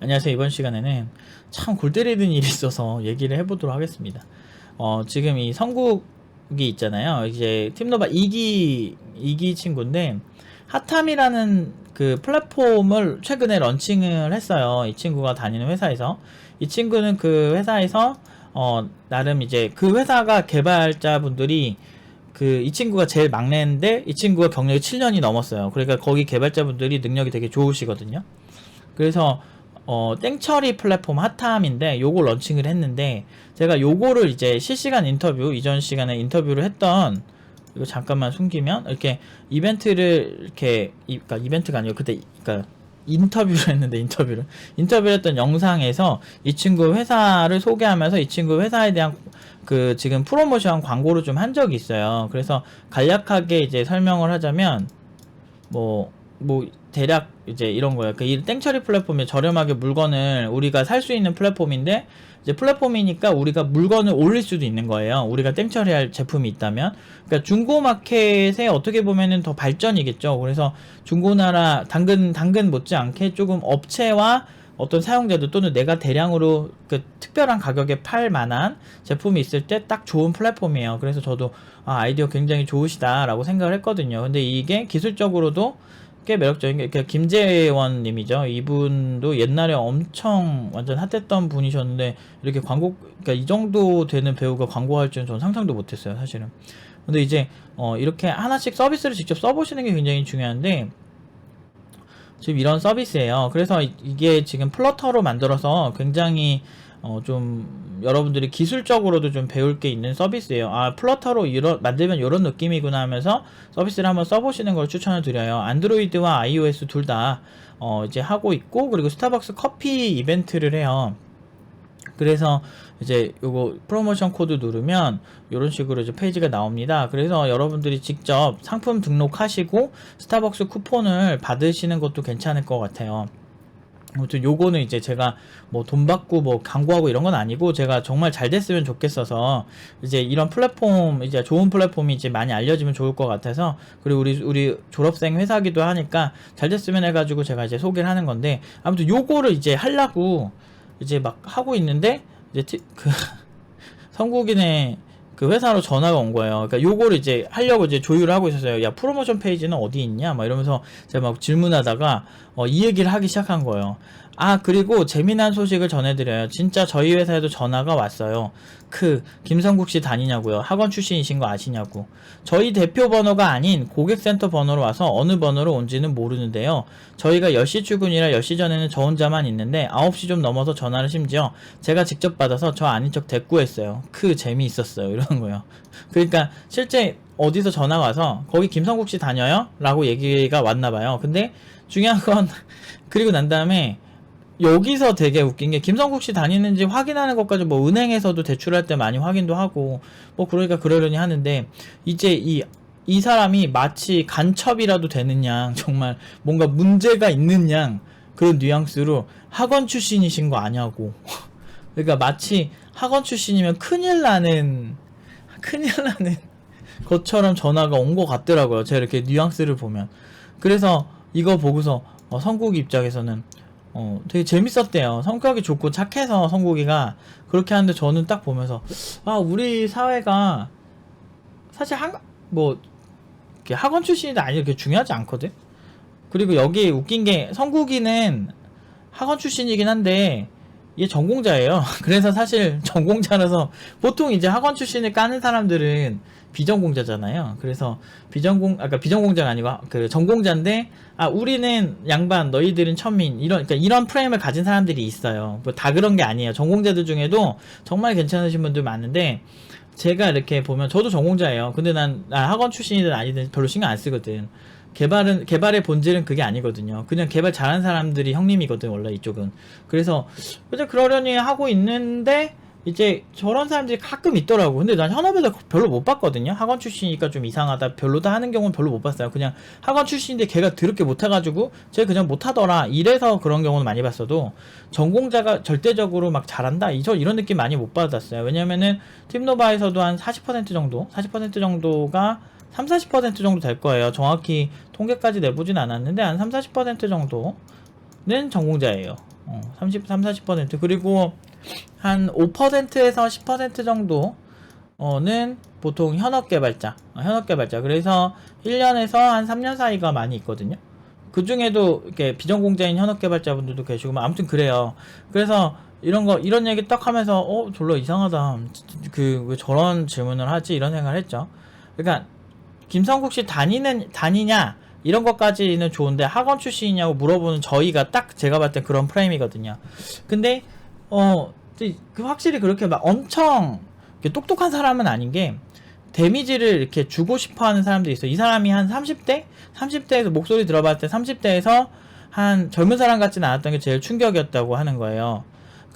안녕하세요. 이번 시간에는 참 골 때리는 일이 있어서 얘기를 해보도록 하겠습니다. 어, 지금 이 성국이 있잖아요. 이제 팀노바 2기, 2기 친구인데, 핫함이라는 그 플랫폼을 최근에 런칭을 했어요. 이 친구가 다니는 회사에서. 이 친구는 그 회사에서, 어, 나름 이제 그 회사가 개발자분들이 그이 친구가 제일 막내인데 이 친구가 경력이 7년이 넘었어요. 그러니까 거기 개발자분들이 능력이 되게 좋으시거든요. 그래서 어 땡처리 플랫폼 핫함인데 요거 런칭을 했는데 제가 요거를 이제 실시간 인터뷰 이전 시간에 인터뷰를 했던 이거 잠깐만 숨기면 이렇게 이벤트를 이렇게 이, 그러니까 이벤트가 아니고 그때 그러니까 인터뷰를 했는데 인터뷰를 인터뷰를 했던 영상에서 이 친구 회사를 소개하면서 이 친구 회사에 대한 그 지금 프로모션 광고를 좀 한 적이 있어요. 그래서 간략하게 이제 설명을 하자면 뭐, 뭐, 대략 이제 이런 거예요. 그이 땡처리 플랫폼에 저렴하게 물건을 우리가 살 수 있는 플랫폼인데, 이제 플랫폼이니까 우리가 물건을 올릴 수도 있는 거예요. 우리가 땡처리 할 제품이 있다면. 그러니까 중고 마켓에 어떻게 보면은 더 발전이겠죠. 그래서 중고나라, 당근, 당근 못지않게 조금 업체와 어떤 사용자들 또는 내가 대량으로 그 특별한 가격에 팔 만한 제품이 있을 때 딱 좋은 플랫폼이에요. 그래서 저도 아, 아이디어 굉장히 좋으시다라고 생각을 했거든요. 근데 이게 기술적으로도 꽤 매력적인 게, 그 김재원 님이죠. 이분도 옛날에 엄청 완전 핫했던 분이셨는데, 이렇게 광고, 그러니까 이 정도 되는 배우가 광고할 줄은 전 상상도 못 했어요, 사실은. 근데 이제, 어, 이렇게 하나씩 서비스를 직접 써 보시는 게 굉장히 중요한데, 지금 이런 서비스예요. 그래서 이- 이게 지금 플러터로 만들어서 굉장히 어 좀 여러분들이 기술적으로도 좀 배울 게 있는 서비스예요. 아 플러터로 이런 만들면 이런 느낌이구나 하면서 서비스를 한번 써보시는 걸 추천을 드려요. 안드로이드와 iOS 둘 다 어 이제 하고 있고 그리고 스타벅스 커피 이벤트를 해요. 그래서 이제 요거 프로모션 코드 누르면 이런 식으로 이제 페이지가 나옵니다. 그래서 여러분들이 직접 상품 등록하시고 스타벅스 쿠폰을 받으시는 것도 괜찮을 것 같아요. 아무튼 요거는 이제 제가 뭐 돈 받고 뭐 광고하고 이런 건 아니고 제가 정말 잘 됐으면 좋겠어서 이제 이런 플랫폼 이제 좋은 플랫폼이 이제 많이 알려지면 좋을 것 같아서 그리고 우리 우리 졸업생 회사기도 하니까 잘 됐으면 해가지고 제가 이제 소개를 하는 건데 아무튼 요거를 이제 하려고 이제 막 하고 있는데 이제 티- 그 성국인의 그 회사로 전화가 온 거예요. 그러니까 요거를 이제 하려고 이제 조율을 하고 있었어요. 야 프로모션 페이지는 어디 있냐? 막 이러면서 제가 막 질문하다가 어, 이 얘기를 하기 시작한 거예요. 아 그리고 재미난 소식을 전해드려요. 진짜 저희 회사에도 전화가 왔어요. 그 김성국 씨 다니냐고요. 학원 출신이신 거 아시냐고. 저희 대표 번호가 아닌 고객센터 번호로 와서 어느 번호로 온지는 모르는데요. 저희가 10시 출근이라 10시 전에는 저 혼자만 있는데 9시 좀 넘어서 전화를 심지어 제가 직접 받아서 저 아닌 척 대꾸했어요. 그 재미있었어요. 이러는 거예요. 그러니까 실제 어디서 전화가 와서 거기 김성국 씨 다녀요? 라고 얘기가 왔나 봐요. 근데 중요한 건 그리고 난 다음에 여기서 되게 웃긴 게 김성국 씨 다니는지 확인하는 것까지 뭐 은행에서도 대출할 때 많이 확인도 하고 뭐 그러니까 그러려니 하는데 이제 이이 사람이 마치 간첩이라도 되는 양 정말 뭔가 문제가 있는 양 그런 뉘앙스로 학원 출신이신 거 아냐고. 그러니까 마치 학원 출신이면 큰일 나는 큰일 나는 것처럼 전화가 온 것 같더라고요. 제가 이렇게 뉘앙스를 보면. 그래서 이거 보고서 어, 성국 입장에서는 어, 되게 재밌었대요. 성격이 좋고 착해서 성국이가 그렇게 하는데 저는 딱 보면서 아 우리 사회가 사실 한뭐 이렇게 학원 출신이다 아니 이렇게 중요하지 않거든. 그리고 여기 웃긴 게 성국이는 학원 출신이긴 한데 얘 전공자예요. 그래서 사실 전공자라서 보통 이제 학원 출신을 까는 사람들은 비전공자잖아요. 그래서 비전공 아까 비전공자가 아니고 그 전공자인데 아 우리는 양반 너희들은 천민 이런 그러니까 이런 프레임을 가진 사람들이 있어요. 뭐 다 그런 게 아니에요. 전공자들 중에도 정말 괜찮으신 분들 많은데 제가 이렇게 보면 저도 전공자예요. 근데 난 아, 학원 출신이든 아니든 별로 신경 안 쓰거든. 개발은 개발의 본질은 그게 아니거든요. 그냥 개발 잘하는 사람들이 형님이거든 원래 이쪽은. 그래서 그냥 그러려니 하고 있는데 이제 저런 사람들이 가끔 있더라고. 근데 난 현업에서 별로 못 봤거든요. 학원 출신이니까 좀 이상하다. 별로다 하는 경우는 별로 못 봤어요. 그냥 학원 출신인데 걔가 더럽게 못해가지고 쟤 그냥 못하더라. 이래서 그런 경우는 많이 봤어도 전공자가 절대적으로 막 잘한다. 이- 저 이런 느낌 많이 못 받았어요. 왜냐면은 팀노바에서도 한 40% 정도, 40% 정도가 3, 40% 정도 될 거예요. 정확히 통계까지 내보진 않았는데 한 3, 40% 정도는 전공자예요. 어, 33, 40% 그리고 한 5%에서 10% 정도는 보통 현업 개발자, 어, 현업 개발자. 그래서 1년에서 한 3년 사이가 많이 있거든요. 그 중에도 이렇게 비전공자인 현업 개발자분들도 계시고, 뭐 아무튼 그래요. 그래서 이런 거, 이런 얘기 딱 하면서, 어, 졸라 이상하다. 그, 왜 저런 질문을 하지? 이런 생각을 했죠. 그러니까, 김성국 씨 다니는, 다니냐? 이런 것까지는 좋은데 학원 출신이냐고 물어보는 저희가 딱 제가 봤을 때 그런 프레임이거든요. 근데, 어, 그 확실히 그렇게 막 엄청 이렇게 똑똑한 사람은 아닌 게, 데미지를 이렇게 주고 싶어 하는 사람들이 있어요. 이 사람이 한 30대? 30대에서 목소리 들어봤을 때 30대에서 한 젊은 사람 같지는 않았던 게 제일 충격이었다고 하는 거예요.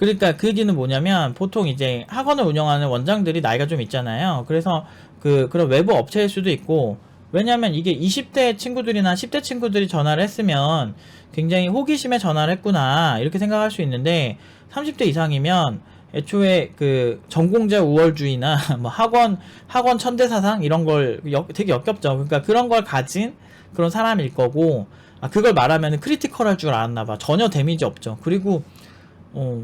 그러니까 그 얘기는 뭐냐면 보통 이제 학원을 운영하는 원장들이 나이가 좀 있잖아요. 그래서 그 그런 외부 업체일 수도 있고 왜냐면 이게 20대 친구들이나 10대 친구들이 전화를 했으면 굉장히 호기심에 전화를 했구나 이렇게 생각할 수 있는데 30대 이상이면 애초에 그 전공자 우월주의나 뭐 학원 학원 천대사상 이런 걸 역- 되게 역겹죠. 그러니까 그런 걸 가진 그런 사람일 거고 아 그걸 말하면 크리티컬할 줄 알았나 봐. 전혀 데미지 없죠. 그리고 어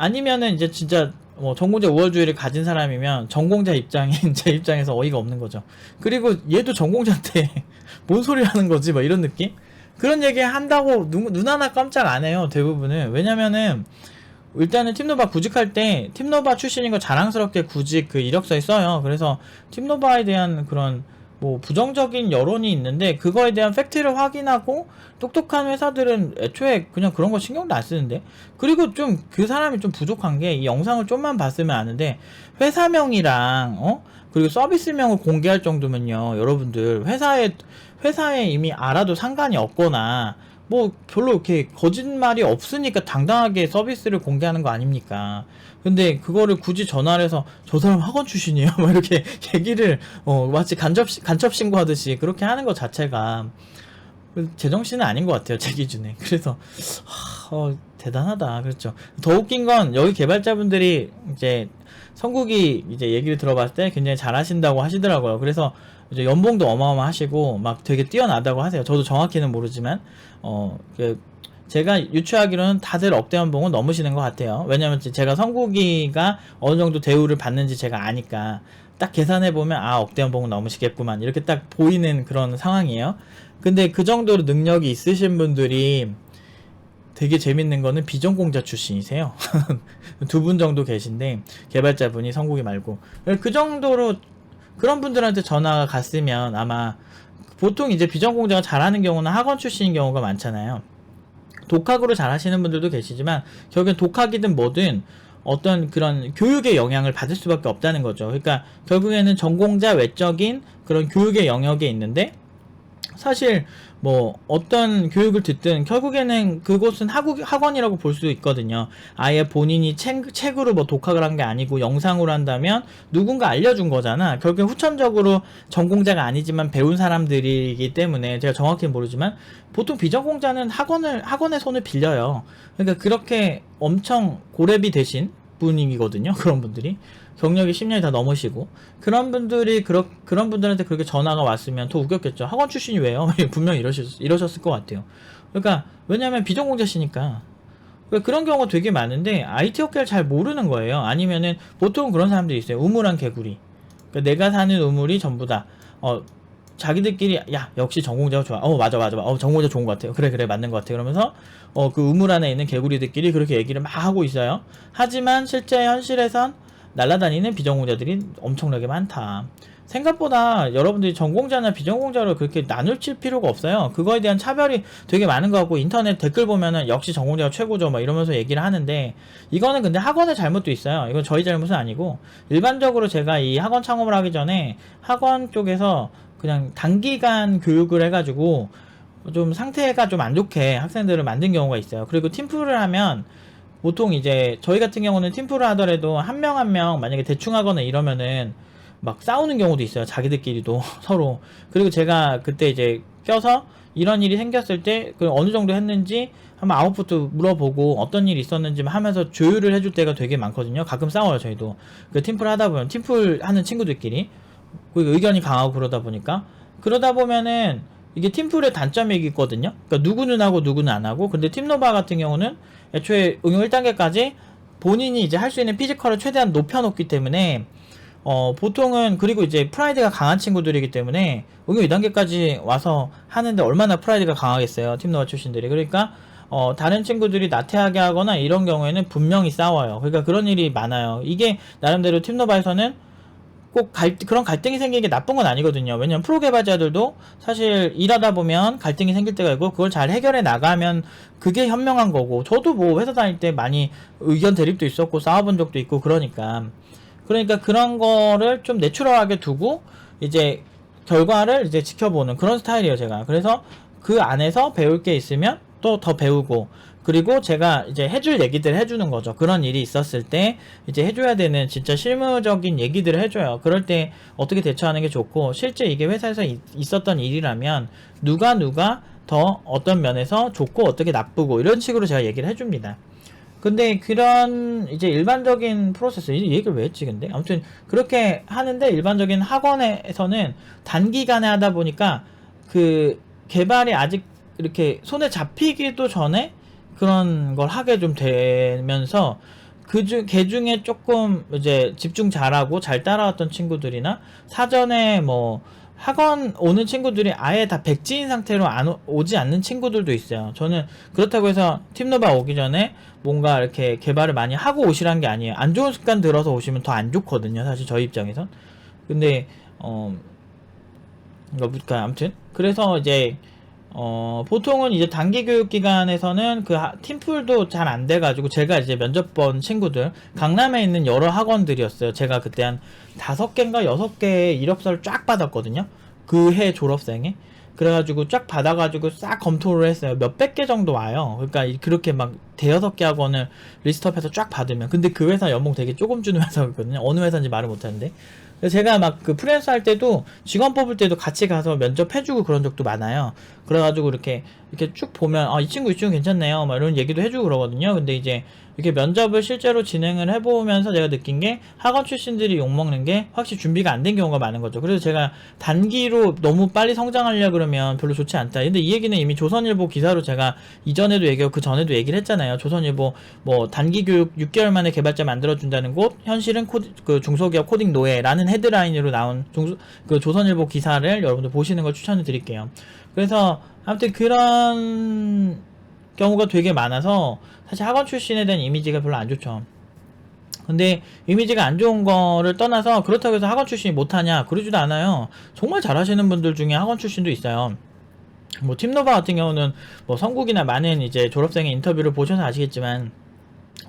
아니면은 이제 진짜 뭐 전공자 우월주의를 가진 사람이면 전공자 입장인 제 입장에서 어이가 없는 거죠. 그리고 얘도 전공자인데 뭔 소리 하는 거지? 막 이런 느낌? 그런 얘기 한다고 눈, 눈 하나 깜짝 안 해요. 대부분은. 왜냐면은 일단은 팀노바 구직할 때 팀노바 출신인 거 자랑스럽게 구직 그 이력서에 써요. 그래서 팀노바에 대한 그런 뭐 부정적인 여론이 있는데 그거에 대한 팩트를 확인하고 똑똑한 회사들은 애초에 그냥 그런 거 신경도 안 쓰는데 그리고 좀 그 사람이 좀 부족한 게 이 영상을 좀만 봤으면 아는데 회사명이랑 어 그리고 서비스명을 공개할 정도면요 여러분들 회사에 회사에 이미 알아도 상관이 없거나 뭐 별로 이렇게 거짓말이 없으니까 당당하게 서비스를 공개하는 거 아닙니까? 근데 그거를 굳이 전화를 해서 저 사람 학원 출신이에요. 막 이렇게 얘기를 어 마치 간접 간첩 신고하듯이 그렇게 하는 것 자체가 제정신은 아닌 것 같아요 제 기준에. 그래서 하, 어, 대단하다 그렇죠. 더 웃긴 건 여기 개발자분들이 이제 성국이 이제 얘기를 들어봤을 때 굉장히 잘하신다고 하시더라고요. 그래서 이제 연봉도 어마어마하시고 막 되게 뛰어나다고 하세요. 저도 정확히는 모르지만 어그 제가 유추하기로는 다들 억대 연봉은 넘으시는 것 같아요. 왜냐면 제가 성국이가 어느 정도 대우를 받는지 제가 아니까 딱 계산해 보면 아 억대 연봉은 넘으시겠구만 이렇게 딱 보이는 그런 상황이에요. 근데 그 정도로 능력이 있으신 분들이 되게 재밌는 거는 비전공자 출신이세요. 두 분 정도 계신데 개발자분이 성국이 말고 그 정도로 그런 분들한테 전화가 갔으면 아마 보통 이제 비전공자가 잘하는 경우는 학원 출신인 경우가 많잖아요. 독학으로 잘 하시는 분들도 계시지만 결국엔 독학이든 뭐든 어떤 그런 교육의 영향을 받을 수밖에 없다는 거죠. 그러니까 결국에는 전공자 외적인 그런 교육의 영역에 있는데 사실 뭐 어떤 교육을 듣든 결국에는 그곳은 학우, 학원이라고 볼 수 있거든요. 아예 본인이 책, 책으로 뭐 독학을 한 게 아니고 영상으로 한다면 누군가 알려준 거잖아. 결국엔 후천적으로 전공자가 아니지만 배운 사람들이기 때문에 제가 정확히 는 모르지만 보통 비전공자는 학원을 학원의 손을 빌려요. 그러니까 그렇게 엄청 고렙이 되신 분이거든요. 그런 분들이 경력이 10년이 다 넘으시고 그런 분들이 그러, 그런 분들한테 그렇게 전화가 왔으면 더 웃겼겠죠. 학원 출신이 왜요? 분명 히 이러셨, 이러셨을 것 같아요. 그러니까 왜냐하면 비전공자시니까 그러니까 그런 경우가 되게 많은데 IT 업계를 잘 모르는 거예요. 아니면은 보통 그런 사람들이 있어요. 우물한 개구리. 그러니까 내가 사는 우물이 전부 다 어, 자기들끼리 야 역시 전공자가 좋아. 어 맞아 맞아. 어 전공자 좋은 것 같아요. 그래 그래 맞는 것 같아요. 그러면서 어 그 우물 안에 있는 개구리들끼리 그렇게 얘기를 막 하고 있어요. 하지만 실제 현실에선 날아다니는 비전공자들이 엄청나게 많다. 생각보다 여러분들이 전공자나 비전공자로 그렇게 나눌 칠 필요가 없어요. 그거에 대한 차별이 되게 많은 것 같고 인터넷 댓글 보면은 역시 전공자가 최고죠 막 이러면서 얘기를 하는데 이거는 근데 학원의 잘못도 있어요. 이건 저희 잘못은 아니고 일반적으로 제가 이 학원 창업을 하기 전에 학원 쪽에서 그냥 단기간 교육을 해가지고 좀 상태가 좀 안 좋게 학생들을 만든 경우가 있어요. 그리고 팀플을 하면 보통 이제 저희 같은 경우는 팀플을 하더라도 한명 한 명 만약에 대충 하거나 이러면은 막 싸우는 경우도 있어요. 자기들끼리도 서로. 그리고 제가 그때 이제 껴서 이런 일이 생겼을 때 그 어느 정도 했는지 한번 아웃풋도 물어보고 어떤 일이 있었는지 하면서 조율을 해줄 때가 되게 많거든요. 가끔 싸워요 저희도. 그 팀플 하다 보면 팀플 하는 친구들끼리 그 의견이 강하고 그러다 보니까 그러다 보면은 이게 팀플의 단점이거든요. 그러니까 누구는 하고 누구는 안 하고. 근데 팀노바 같은 경우는 애초에 응용 1단계까지 본인이 이제 할 수 있는 피지컬을 최대한 높여놓기 때문에 어 보통은 그리고 이제 프라이드가 강한 친구들이기 때문에 응용 2단계까지 와서 하는데 얼마나 프라이드가 강하겠어요. 팀노바 출신들이. 그러니까 어, 다른 친구들이 나태하게 하거나 이런 경우에는 분명히 싸워요. 그러니까 그런 일이 많아요. 이게 나름대로 팀노바에서는 꼭 갈, 그런 갈등이 생기는 게 나쁜 건 아니거든요. 왜냐면 프로 개발자들도 사실 일하다 보면 갈등이 생길 때가 있고 그걸 잘 해결해 나가면 그게 현명한 거고 저도 뭐 회사 다닐 때 많이 의견 대립도 있었고 싸워본 적도 있고 그러니까 그러니까 그런 거를 좀 내추럴하게 두고 이제 결과를 이제 지켜보는 그런 스타일이에요 제가 그래서 그 안에서 배울 게 있으면 또 더 배우고 그리고 제가 이제 해줄 얘기들 해주는 거죠. 그런 일이 있었을 때 이제 해줘야 되는 진짜 실무적인 얘기들을 해줘요. 그럴 때 어떻게 대처하는 게 좋고 실제 이게 회사에서 이- 있었던 일이라면 누가 누가 더 어떤 면에서 좋고 어떻게 나쁘고 이런 식으로 제가 얘기를 해줍니다. 근데 그런 이제 일반적인 프로세스 이 얘기를 왜 했지 근데 아무튼 그렇게 하는데 일반적인 학원에서는 단기간에 하다 보니까 그 개발이 아직 이렇게 손에 잡히기도 전에 그런 걸 하게 좀 되면서 그중 개 중에 조금 이제 집중 잘하고 잘 따라왔던 친구들이나 사전에 뭐 학원 오는 친구들이 아예 다 백지인 상태로 안 오- 오지 않는 친구들도 있어요. 저는 그렇다고 해서 팀노바 오기 전에 뭔가 이렇게 개발을 많이 하고 오시란 게 아니에요. 안 좋은 습관 들어서 오시면 더 안 좋거든요. 사실 저희 입장에선. 근데 어 그러니까 아무튼 그래서 이제 어 보통은 이제 단기 교육 기관에서는 그 하- 팀플도 잘 안 돼가지고 제가 이제 면접 본 친구들 강남에 있는 여러 학원들이었어요. 제가 그때 한 다섯 개인가 여섯 개의 이력서를 쫙 받았거든요. 그 해 졸업생에. 그래가지고 쫙 받아가지고 싹 검토를 했어요. 몇백 개 정도 와요. 그러니까 이- 그렇게 막 대여섯 개 학원을 리스트업해서 쫙 받으면. 근데 그 회사 연봉 되게 조금 주는 회사거든요. 어느 회사인지 말을 못하는데. 제가 막 그 프리랜서 할 때도 직원 뽑을 때도 같이 가서 면접해주고 그런 적도 많아요. 그래가지고 이렇게 이렇게 쭉 보면 아 이 친구 이 친구 괜찮네요. 막 이런 얘기도 해주고 그러거든요. 근데 이제 이렇게 면접을 실제로 진행을 해보면서 제가 느낀 게 학원 출신들이 욕먹는 게 확실히 준비가 안 된 경우가 많은 거죠. 그래서 제가 단기로 너무 빨리 성장하려 그러면 별로 좋지 않다. 근데 이 얘기는 이미 조선일보 기사로 제가 이전에도 얘기하고 그 전에도 얘기를 했잖아요. 조선일보 뭐 단기 교육 6개월 만에 개발자 만들어준다는 곳 현실은 코드, 그 중소기업 코딩 노예라는 헤드라인으로 나온 중소, 그 조선일보 기사를 여러분들 보시는 걸 추천을 드릴게요. 그래서 아무튼 그런 경우가 되게 많아서 사실 학원 출신에 대한 이미지가 별로 안 좋죠. 근데 이미지가 안 좋은 거를 떠나서 그렇다고 해서 학원 출신이 못하냐 그러지도 않아요. 정말 잘하시는 분들 중에 학원 출신도 있어요. 뭐 팀노바 같은 경우는 뭐 성국이나 많은 이제 졸업생의 인터뷰를 보셔서 아시겠지만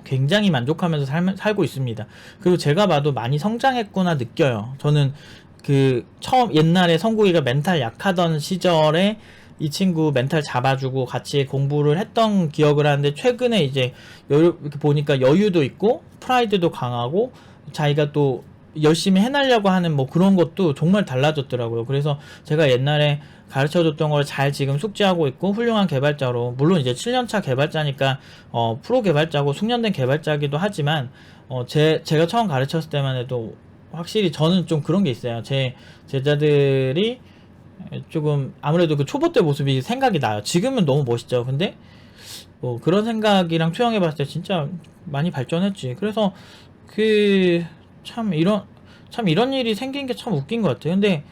굉장히 만족하면서 살, 살고 있습니다. 그리고 제가 봐도 많이 성장했구나 느껴요. 저는 그 처음 옛날에 성국이가 멘탈 약하던 시절에 이 친구 멘탈 잡아주고 같이 공부를 했던 기억을 하는데 최근에 이제 여유 이렇게 보니까 여유도 있고 프라이드도 강하고 자기가 또 열심히 해내려고 하는 뭐 그런 것도 정말 달라졌더라고요. 그래서 제가 옛날에 가르쳐 줬던 걸 잘 지금 숙지하고 있고 훌륭한 개발자로 물론 이제 7년차 개발자니까 어 프로 개발자고 숙련된 개발자기도 하지만 어 제 제가 처음 가르쳤을 때만 해도 확실히 저는 좀 그런 게 있어요. 제 제자들이 조금 아무래도 그 초보 때 모습이 생각이 나요. 지금은 너무 멋있죠. 근데 뭐 그런 생각이랑 투영해 봤을 때 진짜 많이 발전했지. 그래서 그 참 이런 참 이런 일이 생긴 게 참 웃긴 것 같아요. 근데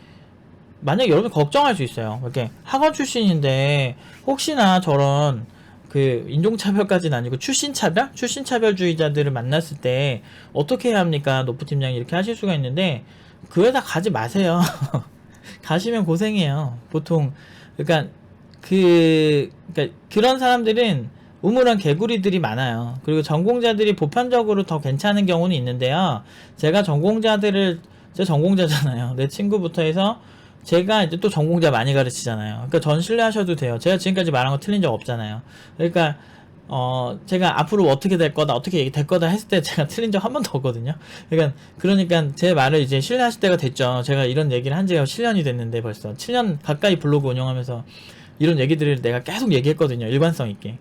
만약에 여러분 걱정할 수 있어요. 이렇게 학원 출신인데 혹시나 저런 그 인종차별까지는 아니고 출신차별? 출신차별주의자들을 만났을 때 어떻게 해야 합니까? 노프 팀장이 이렇게 하실 수가 있는데 그 회사 가지 마세요. 가시면 고생해요. 보통 그러니까 그 그러니까 그런 사람들은 우물한 개구리들이 많아요. 그리고 전공자들이 보편적으로 더 괜찮은 경우는 있는데요. 제가 전공자들을 제 전공자잖아요. 내 친구부터 해서 제가 이제 또 전공자 많이 가르치잖아요. 그러니까 전 신뢰하셔도 돼요. 제가 지금까지 말한 거 틀린 적 없잖아요. 그러니까 어 제가 앞으로 어떻게 될 거다 어떻게 얘기 될 거다 했을 때 제가 틀린 적 한 번도 없거든요. 그러니까 그러니까 제 말을 이제 신뢰하실 때가 됐죠. 제가 이런 얘기를 한 지가 7년이 됐는데 벌써 7년 가까이 블로그 운영하면서 이런 얘기들을 내가 계속 얘기했거든요. 일관성 있게.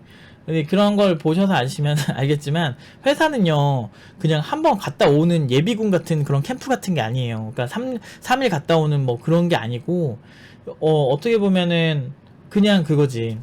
근데 그런 걸 보셔서 아시면 알겠지만 회사는요 그냥 한 번 갔다 오는 예비군 같은 그런 캠프 같은 게 아니에요. 그러니까 3, 삼일 갔다 오는 뭐 그런 게 아니고 어, 어떻게 보면은 그냥 그거지.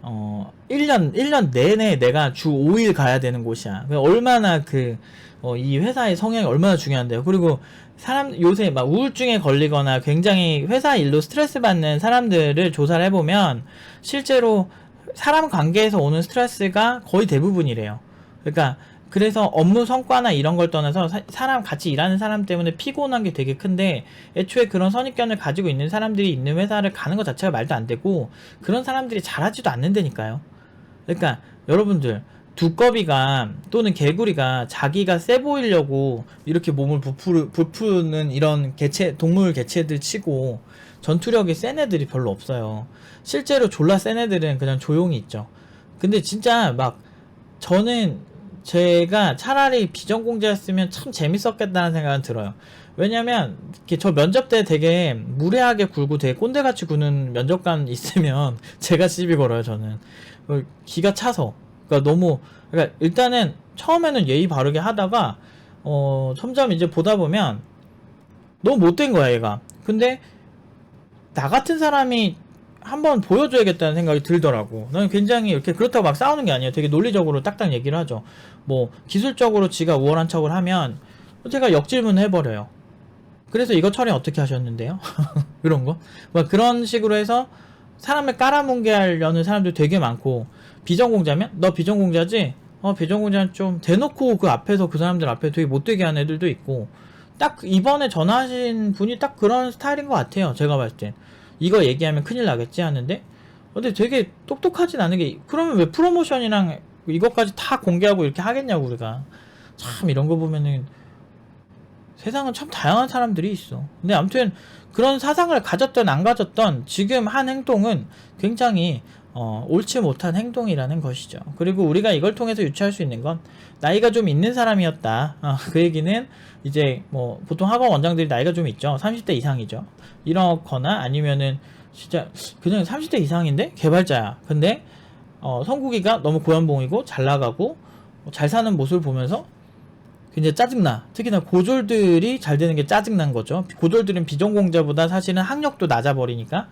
어, 1년, 1년 내내 내가 주 5일 가야 되는 곳이야. 그 얼마나 그, 어, 이 회사의 성향이 얼마나 중요한데요. 그리고 사람, 요새 막 우울증에 걸리거나 굉장히 회사 일로 스트레스 받는 사람들을 조사를 해보면 실제로 사람 관계에서 오는 스트레스가 거의 대부분이래요. 그러니까 그래서 업무 성과나 이런 걸 떠나서 사, 사람 같이 일하는 사람 때문에 피곤한 게 되게 큰데 애초에 그런 선입견을 가지고 있는 사람들이 있는 회사를 가는 것 자체가 말도 안 되고 그런 사람들이 잘하지도 않는다니까요. 그러니까 여러분들 두꺼비가 또는 개구리가 자기가 세 보이려고 이렇게 몸을 부푸, 부푸는 이런 개체 동물 개체들 치고 전투력이 센 애들이 별로 없어요. 실제로 졸라 센 애들은 그냥 조용히 있죠. 근데 진짜 막 저는 제가 차라리 비전공자였으면 참 재밌었겠다는 생각은 들어요. 왜냐면 저 면접 때 되게 무례하게 굴고 되게 꼰대같이 구는 면접관 있으면 제가 시비 걸어요 저는 어, 기가 차서 그러니까 너무 그러니까 일단은 처음에는 예의 바르게 하다가 어 점점 이제 보다 보면 너무 못된 거야 얘가 근데 나 같은 사람이 한번 보여줘야겠다는 생각이 들더라고. 나는 굉장히 이렇게 그렇다고 막 싸우는 게 아니에요. 되게 논리적으로 딱딱 얘기를 하죠. 뭐 기술적으로 지가 우월한 척을 하면 제가 역질문 해버려요. 그래서 이거 처리 어떻게 하셨는데요? 이런 거. 막 그런 식으로 해서 사람을 깔아뭉개 하려는 사람들 되게 많고 비전공자면 너 비전공자지? 어 비전공자는 좀 대놓고 그 앞에서 그 사람들 앞에 되게 못되게 하는 애들도 있고 딱 이번에 전화하신 분이 딱 그런 스타일인 것 같아요. 제가 봤을 땐. 이거 얘기하면 큰일 나겠지 하는데 근데 되게 똑똑하진 않은 게 그러면 왜 프로모션이랑 이것까지 다 공개하고 이렇게 하겠냐고 우리가 참 이런 거 보면은 세상은 참 다양한 사람들이 있어 근데 아무튼 그런 사상을 가졌던 안 가졌던 지금 한 행동은 굉장히 어, 옳지 못한 행동이라는 것이죠. 그리고 우리가 이걸 통해서 유추할 수 있는 건 나이가 좀 있는 사람이었다. 어, 그 얘기는 이제 뭐 보통 학원 원장들이 나이가 좀 있죠. 30대 이상이죠. 이렇거나 아니면은 진짜 그냥 30대 이상인데 개발자야. 근데 어, 성국이가 너무 고연봉이고 잘 나가고 잘 사는 모습을 보면서 굉장히 짜증나. 특히나 고졸들이 잘 되는 게 짜증난 거죠. 고졸들은 비전공자보다 사실은 학력도 낮아버리니까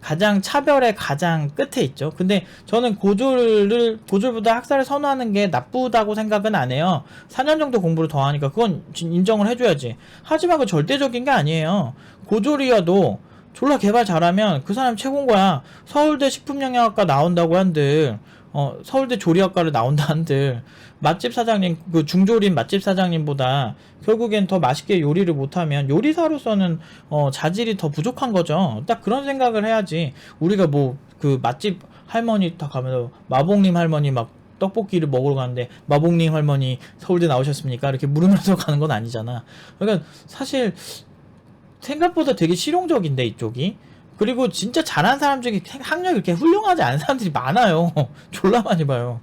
가장 차별의 가장 끝에 있죠. 근데 저는 고졸을 고졸보다 학사를 선호하는 게 나쁘다고 생각은 안 해요. 4년 정도 공부를 더 하니까 그건 진- 인정을 해줘야지. 하지만 그 절대적인 게 아니에요. 고졸이어도 졸라 개발 잘하면 그 사람 최고인 거야. 서울대 식품영양학과 나온다고 한들 어, 서울대 조리학과를 나온다 한들 맛집 사장님 그 중조림 맛집 사장님보다 결국엔 더 맛있게 요리를 못하면 요리사로서는 어, 자질이 더 부족한 거죠. 딱 그런 생각을 해야지. 우리가 뭐 그 맛집 할머니 딱 가면 마봉님 할머니 막 떡볶이를 먹으러 가는데 마봉님 할머니 서울대 나오셨습니까? 이렇게 물으면서 가는 건 아니잖아. 그러니까 사실 생각보다 되게 실용적인데 이쪽이. 그리고 진짜 잘하는 사람 중에 학력이 이렇게 훌륭하지 않은 사람들이 많아요. 졸라 많이 봐요.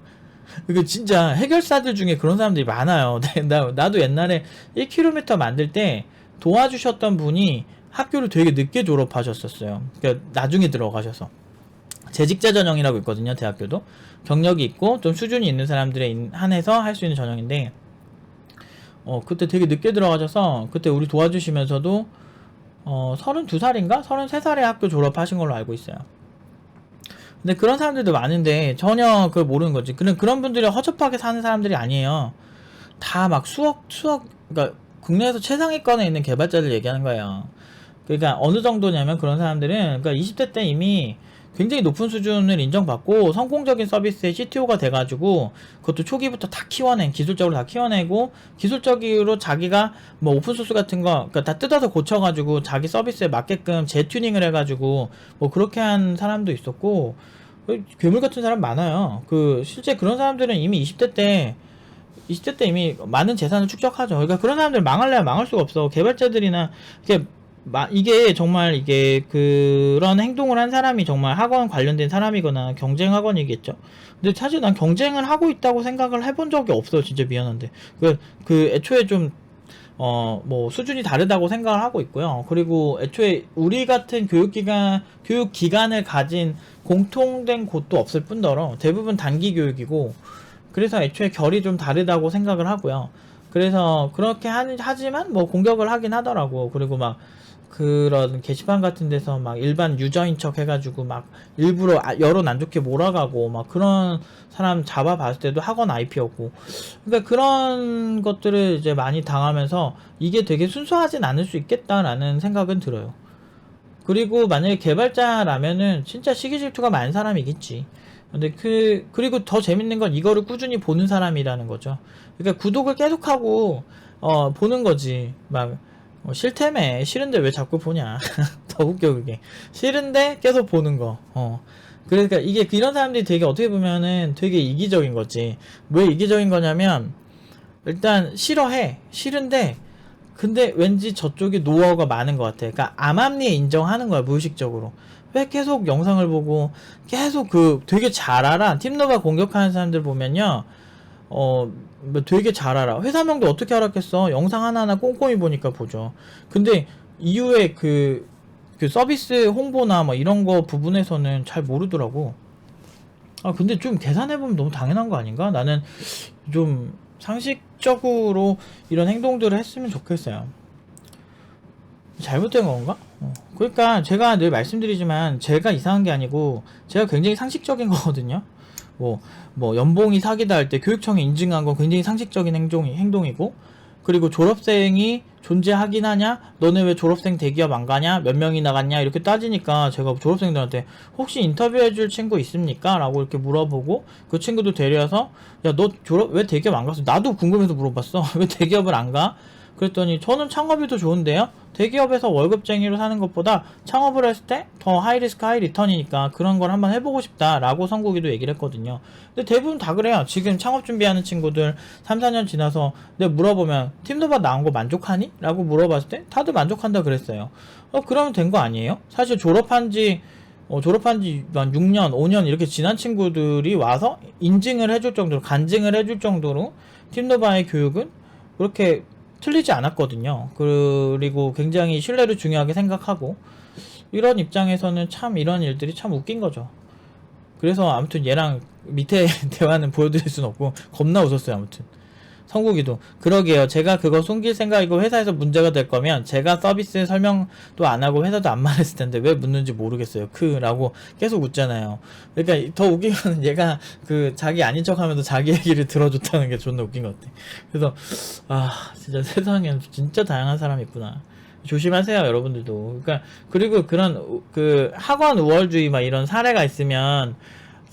그 진짜 해결사들 중에 그런 사람들이 많아요. 네, 나, 나도 옛날에 1km 만들 때 도와주셨던 분이 학교를 되게 늦게 졸업하셨었어요. 그러니까 나중에 들어가셔서. 재직자 전형이라고 있거든요, 대학교도. 경력이 있고 좀 수준이 있는 사람들에 인- 한해서 할 수 있는 전형인데 어, 그때 되게 늦게 들어가셔서 그때 우리 도와주시면서도 어, 32살인가? 33살에 학교 졸업하신 걸로 알고 있어요. 근데 그런 사람들도 많은데 전혀 그걸 모르는 거지. 그런 그런 분들이 허접하게 사는 사람들이 아니에요. 다 막 수억 수억 그러니까 국내에서 최상위권에 있는 개발자들 얘기하는 거예요. 그러니까 어느 정도냐면 그런 사람들은 그러니까 20대 때 이미 굉장히 높은 수준을 인정받고 성공적인 서비스의 CTO가 돼가지고 그것도 초기부터 다 키워낸 기술적으로 다 키워내고 기술적으로 자기가 뭐 오픈소스 같은 거 그러니까 다 뜯어서 고쳐가지고 자기 서비스에 맞게끔 재튜닝을 해가지고 뭐 그렇게 한 사람도 있었고 괴물 같은 사람 많아요. 그 실제 그런 사람들은 이미 20대 때 20대 때 이미 많은 재산을 축적하죠. 그러니까 그런 사람들 망할래야 망할 수가 없어. 개발자들이나 이게 마- 이게 정말 이게 그런 행동을 한 사람이 정말 학원 관련된 사람이거나 경쟁 학원이겠죠. 근데 사실 난 경쟁을 하고 있다고 생각을 해본 적이 없어요. 진짜 미안한데 그, 그 애초에 좀 어, 뭐, 수준이 다르다고 생각을 하고 있고요. 그리고 애초에 우리 같은 교육기관, 교육기관을 가진 공통된 곳도 없을 뿐더러 대부분 단기 교육이고, 그래서 애초에 결이 좀 다르다고 생각을 하고요. 그래서 그렇게 하, 하지만 뭐 공격을 하긴 하더라고. 그리고 막 그런 게시판 같은 데서 막 일반 유저인 척 해가지고 막 일부러 아- 여론 안 좋게 몰아가고 막 그런 사람 잡아봤을 때도 학원 IP였고 그러니까 그런 것들을 이제 많이 당하면서 이게 되게 순수하진 않을 수 있겠다라는 생각은 들어요. 그리고 만약에 개발자라면은 진짜 시기 질투가 많은 사람이겠지. 근데 그 그리고 더 재밌는 건 이거를 꾸준히 보는 사람이라는 거죠. 그러니까 구독을 계속하고 어 보는 거지. 막 어, 싫다며 싫은데 왜 자꾸 보냐. 더 웃겨 그게. 싫은데 계속 보는 거. 어. 그러니까 이게 이런 사람들이 되게 어떻게 보면은 되게 이기적인 거지. 왜 이기적인 거냐면 일단 싫어해. 싫은데 근데 왠지 저쪽에 노하우가 많은 것 같아. 그러니까 암암리에 인정하는 거야 무의식적으로. 왜 계속 영상을 보고 계속 그 되게 잘 알아. 팀노바 공격하는 사람들 보면요. 어, 뭐 되게 잘 알아. 회사명도 어떻게 알았겠어? 영상 하나하나 꼼꼼히 보니까 보죠. 근데 이후에 그, 그 서비스 홍보나 뭐 이런 거 부분에서는 잘 모르더라고. 아, 근데 좀 계산해보면 너무 당연한 거 아닌가? 나는 좀 상식적으로 이런 행동들을 했으면 좋겠어요. 잘못된 건가? 어. 그러니까 제가 늘 말씀드리지만 제가 이상한 게 아니고 제가 굉장히 상식적인 거거든요. 뭐, 뭐, 연봉이 사기다 할 때 교육청이 인증한 건 굉장히 상식적인 행동이, 행동이고, 그리고 졸업생이 존재하긴 하냐? 너네 왜 졸업생 대기업 안 가냐? 몇 명이 나갔냐? 이렇게 따지니까 제가 졸업생들한테 혹시 인터뷰해줄 친구 있습니까? 라고 이렇게 물어보고 그 친구도 데려와서 야, 너 졸업, 왜 대기업 안 갔어? 나도 궁금해서 물어봤어. 왜 대기업을 안 가? 그랬더니 저는 창업이 더 좋은데요? 대기업에서 월급쟁이로 사는 것보다 창업을 했을 때 더 하이리스크 하이리턴이니까 그런 걸 한번 해보고 싶다라고 성국이도 얘기를 했거든요. 근데 대부분 다 그래요. 지금 창업 준비하는 친구들 3, 4년 지나서 내가 물어보면 팀도바 나온 거 만족하니? 라고 물어봤을 때 다들 만족한다 그랬어요. 어 그러면 된 거 아니에요? 사실 졸업한 지 어, 졸업한 지 한 6년, 5년 이렇게 지난 친구들이 와서 인증을 해줄 정도로, 간증을 해줄 정도로 팀노바의 교육은 그렇게 틀리지 않았거든요. 그리고 굉장히 신뢰를 중요하게 생각하고 이런 입장에서는 참 이런 일들이 참 웃긴 거죠. 그래서 아무튼 얘랑 밑에 대화는 보여드릴 순 없고 겁나 웃었어요. 아무튼 성국이도 그러게요. 제가 그거 숨길 생각이고 회사에서 문제가 될 거면 제가 서비스 설명도 안 하고 회사도 안 말했을 텐데 왜 묻는지 모르겠어요. 크라고 계속 웃잖아요. 그러니까 더 웃긴 건 얘가 그 자기 아닌 척하면서 자기 얘기를 들어줬다는 게 존나 웃긴 것 같아. 그래서 아 진짜 세상엔 진짜 다양한 사람이 있구나. 조심하세요 여러분들도. 그러니까 그리고 그런 우- 그 학원 우월주의 막 이런 사례가 있으면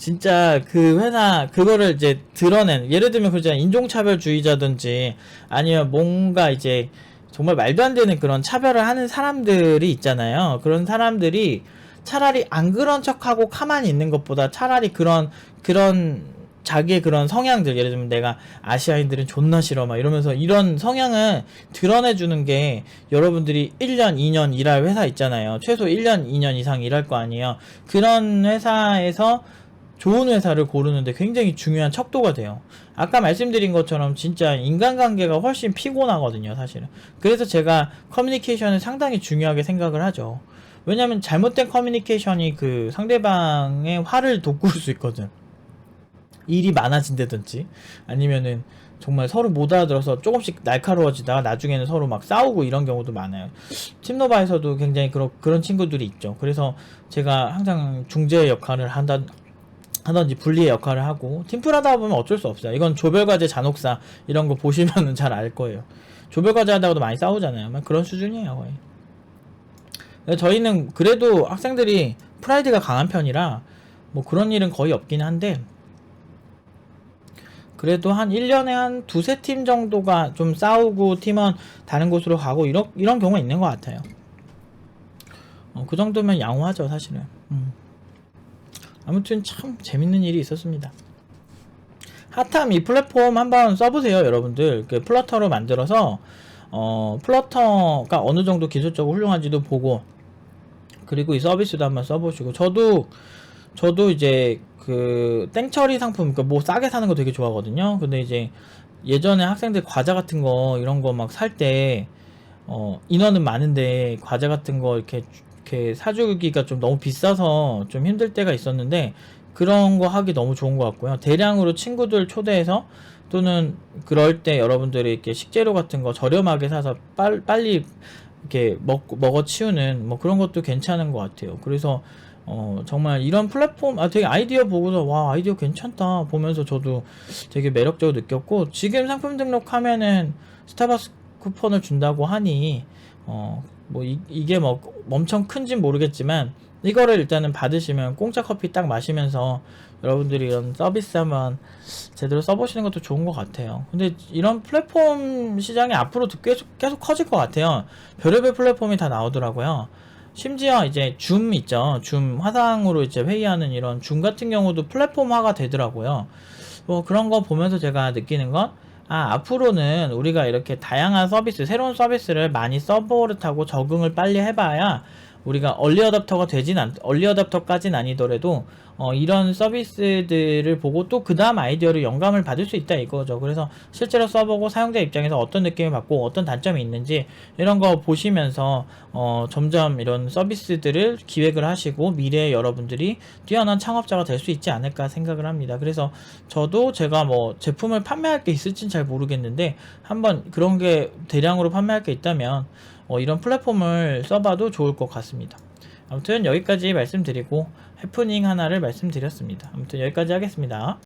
진짜 그 회사 그거를 이제 드러낸 예를 들면 그렇잖아 인종차별주의자든지 아니면 뭔가 이제 정말 말도 안 되는 그런 차별을 하는 사람들이 있잖아요. 그런 사람들이 차라리 안 그런 척하고 가만히 있는 것보다 차라리 그런 그런 자기의 그런 성향들 예를 들면 내가 아시아인들은 존나 싫어 막 이러면서 이런 성향을 드러내 주는 게 여러분들이 1년 2년 일할 회사 있잖아요 최소 1년 2년 이상 일할 거 아니에요 그런 회사에서 좋은 회사를 고르는데 굉장히 중요한 척도가 돼요. 아까 말씀드린 것처럼 진짜 인간관계가 훨씬 피곤하거든요, 사실은. 그래서 제가 커뮤니케이션을 상당히 중요하게 생각을 하죠. 왜냐면 잘못된 커뮤니케이션이 그 상대방의 화를 돋굴 수 있거든. 일이 많아진다든지 아니면은 정말 서로 못 알아들어서 조금씩 날카로워지다가 나중에는 서로 막 싸우고 이런 경우도 많아요. 팀노바에서도 굉장히 그런 그런 친구들이 있죠. 그래서 제가 항상 중재 역할을 한다 하던지 분리의 역할을 하고 팀플 하다 보면 어쩔 수 없어요. 이건 조별과제 잔혹사 이런 거 보시면은 잘 알 거예요. 조별과제 하다가도 많이 싸우잖아요. 막 그런 수준이에요 거의. 저희는 그래도 학생들이 프라이드가 강한 편이라 뭐 그런 일은 거의 없긴 한데 그래도 한 1년에 한 두세 팀 정도가 좀 싸우고 팀원 다른 곳으로 가고 이런, 이런 경우가 있는 것 같아요. 어, 그 정도면 양호하죠, 사실은. 음. 아무튼 참 재밌는 일이 있었습니다. 핫함 이 플랫폼 한번 써보세요, 여러분들. 그 플러터로 만들어서, 어, 플러터가 어느 정도 기술적으로 훌륭한지도 보고, 그리고 이 서비스도 한번 써보시고, 저도, 저도 이제 그 땡처리 상품, 그뭐 싸게 사는 거 되게 좋아하거든요. 근데 이제 예전에 학생들 과자 같은 거, 이런 거 막 살 때, 어, 인원은 많은데 과자 같은 거 이렇게, 이렇게 사주기가 좀 너무 비싸서 좀 힘들 때가 있었는데 그런 거 하기 너무 좋은 것 같고요. 대량으로 친구들 초대해서 또는 그럴 때 여러분들이 이렇게 식재료 같은 거 저렴하게 사서 빨, 빨리 이렇게 먹 먹어 치우는 뭐 그런 것도 괜찮은 것 같아요. 그래서 어 정말 이런 플랫폼 아 되게 아이디어 보고서 와 아이디어 괜찮다 보면서 저도 되게 매력적으로 느꼈고 지금 상품 등록하면은 스타벅스 쿠폰을 준다고 하니 어 뭐 이게 뭐 엄청 큰진 모르겠지만 이거를 일단은 받으시면 공짜 커피 딱 마시면서 여러분들이 이런 서비스 한번 제대로 써보시는 것도 좋은 것 같아요. 근데 이런 플랫폼 시장이 앞으로 계속, 계속 커질 것 같아요. 별의별 플랫폼이 다 나오더라고요. 심지어 이제 줌 있죠. 줌 화상으로 이제 회의하는 이런 줌 같은 경우도 플랫폼화가 되더라고요. 뭐 그런 거 보면서 제가 느끼는 건 아, 앞으로는 우리가 이렇게 다양한 서비스, 새로운 서비스를 많이 서버릇하고 적응을 빨리 해봐야 우리가 얼리 어답터가 되진 않, 얼리 어답터까진 아니더라도 어, 이런 서비스들을 보고 또 그 다음 아이디어를 영감을 받을 수 있다 이거죠. 그래서 실제로 써보고 사용자 입장에서 어떤 느낌을 받고 어떤 단점이 있는지 이런 거 보시면서 어, 점점 이런 서비스들을 기획을 하시고 미래에 여러분들이 뛰어난 창업자가 될 수 있지 않을까 생각을 합니다. 그래서 저도 제가 뭐 제품을 판매할 게 있을진 잘 모르겠는데 한번 그런 게 대량으로 판매할 게 있다면 어, 이런 플랫폼을 써봐도 좋을 것 같습니다. 아무튼 여기까지 말씀드리고 해프닝 하나를 말씀드렸습니다. 아무튼 여기까지 하겠습니다.